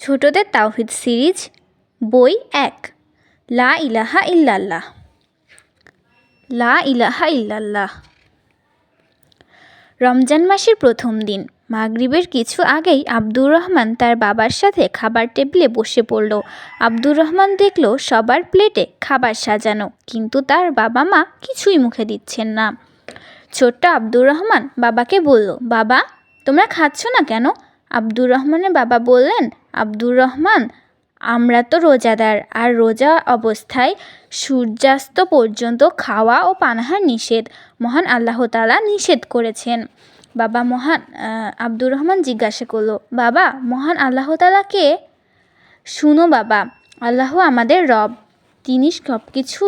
ছোটদের তাওহিদ সিরিজ, বই এক, লা ইলাহা ইল্লাল্লাহ। লা ইলাহা ইল্লাল্লাহ। রমজান মাসের প্রথম দিন। মাগরিবের কিছু আগেই আব্দুর রহমান তার বাবার সাথে খাবার টেবিলে বসে পড়ল। আব্দুর রহমান দেখল সবার প্লেটে খাবার সাজানো, কিন্তু তার বাবা মা কিছুই মুখে দিচ্ছেন না। ছোট্ট আব্দুর রহমান বাবাকে বলল, বাবা, তোমরা খাচ্ছ না কেন? আব্দুর রহমানের বাবা বললেন আব্দুর রহমান, আমরা তো রোজাদার, আর রোজা অবস্থায় সূর্যাস্ত পর্যন্ত খাওয়া ও পানাহার নিষেধ। মহান আল্লাহ তাআলা নিষেধ করেছেন। বাবা মহান আব্দুর রহমান জিজ্ঞাসা করল, বাবা, মহান আল্লাহ তাআলা কে শুনো বাবা, আল্লাহ আমাদের রব, তিনি সব কিছু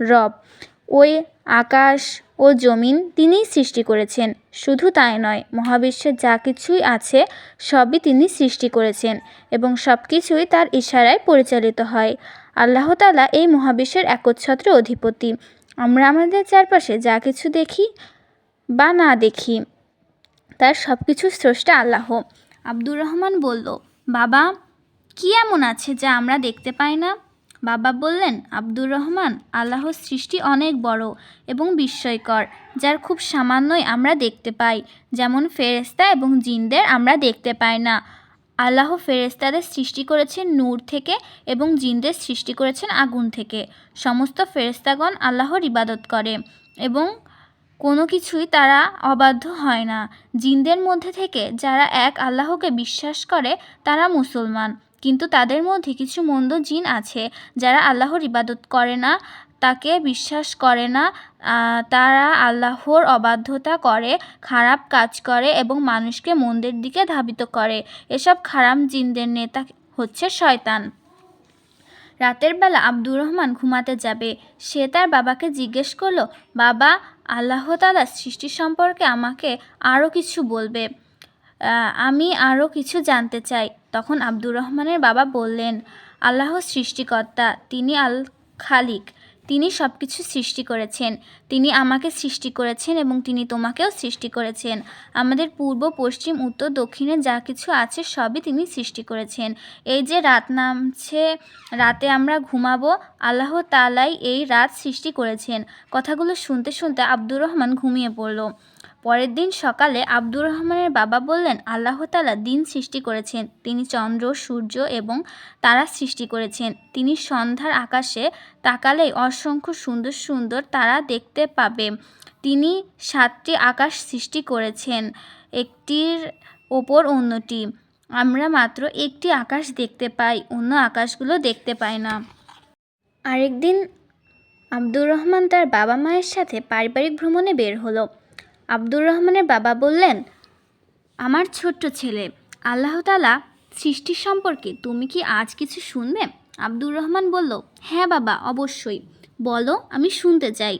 রব। ওই আকাশ ও জমিন তিনিই সৃষ্টি করেছেন। শুধু তাই নয়, মহাবিশ্বের যা কিছুই আছে, সবই তিনি সৃষ্টি করেছেন এবং সব কিছুই তার ইশারায় পরিচালিত হয়। আল্লাহ তালা এই মহাবিশ্বের একচ্ছত্র অধিপতি। আমরা আমাদের চারপাশে যা কিছু দেখি বা না দেখি, তার সব কিছু স্রষ্টা আল্লাহ। আব্দুর রহমান বলল, বাবা, কি এমন আছে যা আমরা দেখতে পাই না? বাবা বললেন, আব্দুর রহমান, আল্লাহর সৃষ্টি অনেক বড় এবং বিস্ময়কর, যার খুব সামান্যই আমরা দেখতে পাই। যেমন ফেরেস্তা এবং জিনদের আমরা দেখতে পাই না। আল্লাহ ফেরেস্তাদের সৃষ্টি করেছেন নূর থেকে এবং জিনদের সৃষ্টি করেছেন আগুন থেকে। সমস্ত ফেরেস্তাগণ আল্লাহর ইবাদত করে এবং কোনো কিছুই তারা অবাধ্য হয় না। জিনদের মধ্যে থেকে যারা এক আল্লাহকে বিশ্বাস করে, তারা মুসলমান। কিন্তু তাদের মধ্যে কিছু মন্দ জিন আছে যারা আল্লাহর ইবাদত করে না, তাকে বিশ্বাস করে না তারা আল্লাহর অবাধ্যতা করে, খারাপ কাজ করে এবং মানুষকে মন্দের দিকে ধাবিত করে। এসব খারাপ জিনদের নেতা হচ্ছে শয়তান। রাতের বেলা আব্দুর রহমান ঘুমাতে যাবে। সে তার বাবাকে জিজ্ঞেস করল, বাবা, আল্লাহ তালা সৃষ্টি সম্পর্কে আমাকে আরও কিছু বলবে। আমি আরও কিছু জানতে চাই। তখন আব্দুর রহমানের বাবা বললেন, আল্লাহ সৃষ্টিকর্তা, তিনি আল খালিক তিনি সব কিছু সৃষ্টি করেছেন। তিনি আমাকে সৃষ্টি করেছেন এবং তিনি তোমাকেও সৃষ্টি করেছেন। আমাদের পূর্ব, পশ্চিম, উত্তর, দক্ষিণে যা কিছু আছে সবই তিনি সৃষ্টি করেছেন। এই যে রাত নামছে, রাতে আমরা ঘুমাবো, আল্লাহ তালাই এই রাত সৃষ্টি করেছেন। কথাগুলো শুনতে শুনতে আব্দুর রহমান ঘুমিয়ে পড়ল। পরের দিন সকালে আব্দুর রহমানের বাবা বললেন, আল্লাহ তালা দিন সৃষ্টি করেছেন। তিনি চন্দ্র, সূর্য এবং তারা সৃষ্টি করেছেন। তিনি সন্ধ্যার আকাশে তাকালেই অসংখ্য সুন্দর সুন্দর তারা দেখতে পাবে। তিনি সাতটি আকাশ সৃষ্টি করেছেন, একটির ওপর অন্যটি। আমরা মাত্র একটি আকাশ দেখতে পাই, অন্য আকাশগুলো দেখতে পাই না। আরেকদিন আব্দুর রহমান তার বাবা মায়ের সাথে পারিবারিক ভ্রমণে বের হলো। আব্দুর রহমানের বাবা বললেন, আমার ছোট্ট ছেলে, আল্লাহ তালা সৃষ্টি সম্পর্কে তুমি কি আজ কিছু শুনবে? আব্দুর রহমান বলল হ্যাঁ বাবা, অবশ্যই। বলো, আমি শুনতে চাই।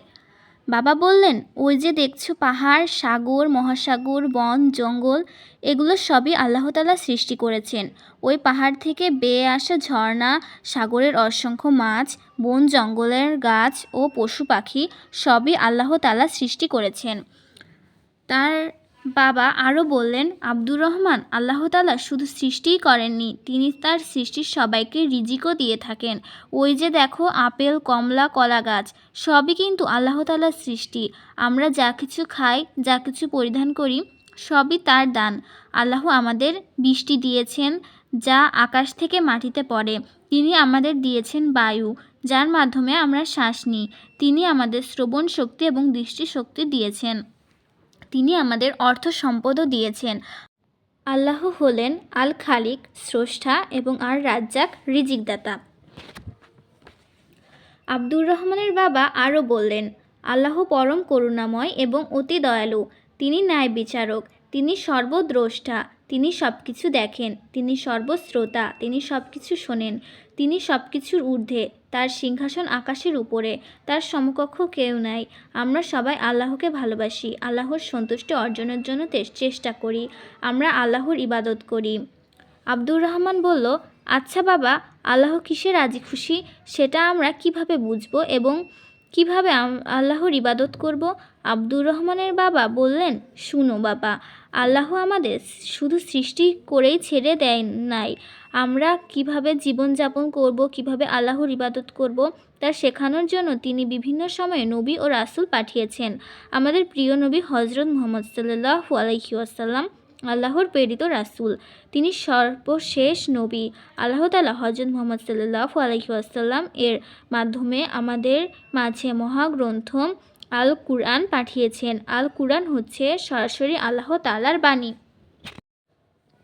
বাবা বললেন, ওই যে দেখছ পাহাড়, সাগর, মহাসাগর, বন, জঙ্গল, এগুলো সবই আল্লাহ তালা সৃষ্টি করেছেন। ওই পাহাড় থেকে বেয়ে আসা ঝর্ণা, সাগরের অসংখ্য মাছ, বন জঙ্গলের গাছ ও পশু পাখি সবই আল্লাহ তালা সৃষ্টি করেছেন। তার বাবা আরও বললেন, আব্দুর রহমান, আল্লাহ তালা শুধু সৃষ্টিই করেননি, তিনি তার সৃষ্টির সবাইকে রিজিকও দিয়ে থাকেন। ওই যে দেখো, আপেল, কমলা, কলা গাছ, সবই কিন্তু আল্লাহ তালার সৃষ্টি। আমরা যা কিছু খাই, যা কিছু পরিধান করি, সবই তার দান। আল্লাহ আমাদের বৃষ্টি দিয়েছেন, যা আকাশ থেকে মাটিতে পড়ে। তিনি আমাদের দিয়েছেন বায়ু, যার মাধ্যমে আমরা শ্বাস নিই। তিনি আমাদের শ্রবণ শক্তি এবং দৃষ্টিশক্তি দিয়েছেন। তিনি আমাদের অর্থ সম্পদও দিয়েছেন। আল্লাহ হলেন আল খালিক, স্রষ্টা এবং আর রাজ্জাক রিজিকদাতা। আব্দুর রহমানের বাবা আরও বললেন, আল্লাহ পরম করুণাময় এবং অতি দয়ালু। তিনি ন্যায় বিচারক। তিনি সর্বদ্রষ্টা। তিনি সব কিছু দেখেন। তিনি সর্বশ্রোতা। তিনি সব কিছু শোনেন। তিনি সব কিছুর ঊর্ধ্বে। তার সিংহাসন আকাশের উপরে, তার সমকক্ষ কেউ নাই। আমরা সবাই আল্লাহকে ভালোবাসি, আল্লাহর সন্তুষ্টি অর্জনের জন্য চেষ্টা করি, আমরা আল্লাহর ইবাদত করি। আব্দুর রহমান বলল আচ্ছা বাবা, আল্লাহ কিসে রাজি খুশি? সেটা আমরা কীভাবে বুঝব এবং কীভাবে আল্লাহর ইবাদত করব? আব্দুর রহমানের বাবা বললেন, শুনো বাবা, আল্লাহ আমাদের শুধু সৃষ্টি করেই ছেড়ে দেয় নাই। আমরা কীভাবে জীবনযাপন করব, কীভাবে আল্লাহর ইবাদত করব, তা শেখানোর জন্য তিনি বিভিন্ন সময়ে নবী ও রাসূল পাঠিয়েছেন। আমাদের প্রিয় নবী হজরত মোহাম্মদ সাল্লাল্লাহু আলাইহি ওয়াসাল্লাম আল্লাহর প্রেরিত রাসূল। তিনি সর্বশেষ নবী। আল্লাহ তালা হজরত মোহাম্মদ সাল্লাহ আলাইহি ওয়াসাল্লাম এর মাধ্যমে আমাদের মাঝে মহাগ্রন্থ আল কুরআন পাঠিয়েছেন। আল কুরআন হচ্ছে সরাসরি আল্লাহ তালার বাণী।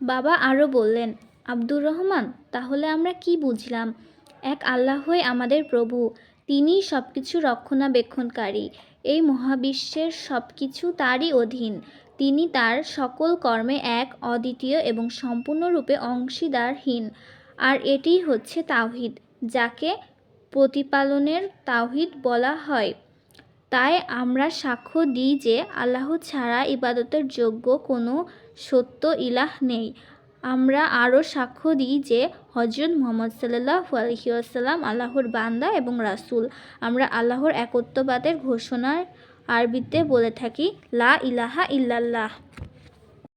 বাবা আরও বললেন, আব্দুর রহমান, তাহলে আমরা কি বুঝলাম? এক আল্লাহই আমাদের প্রভু, তিনিই সব কিছু রক্ষণাবেক্ষণকারী। এই মহাবিশ্বের সব কিছু তারই অধীন। তিনি তার সকল কর্মে এক, অদ্বিতীয় এবং সম্পূর্ণরূপে অংশীদারহীন। আর এটিই হচ্ছে তাওহিদ, যাকে প্রতিপালনের তাওহিদ বলা হয়। তাই আমরা সাক্ষ্য দিই যে আল্লাহ ছাড়া ইবাদতের যোগ্য কোনো সত্য ইলাহ নেই। আমরা আরও সাক্ষ্য দিই যে হজরত মোহাম্মদ সাল্লাল্লাহু আলাইহি ওয়াসাল্লাম আল্লাহর বান্দা এবং রাসূল। আমরা আল্লাহর একত্ববাদের ঘোষণার আরবিতে বলে থাকি লা ইলাহা ইল্লাল্লাহ।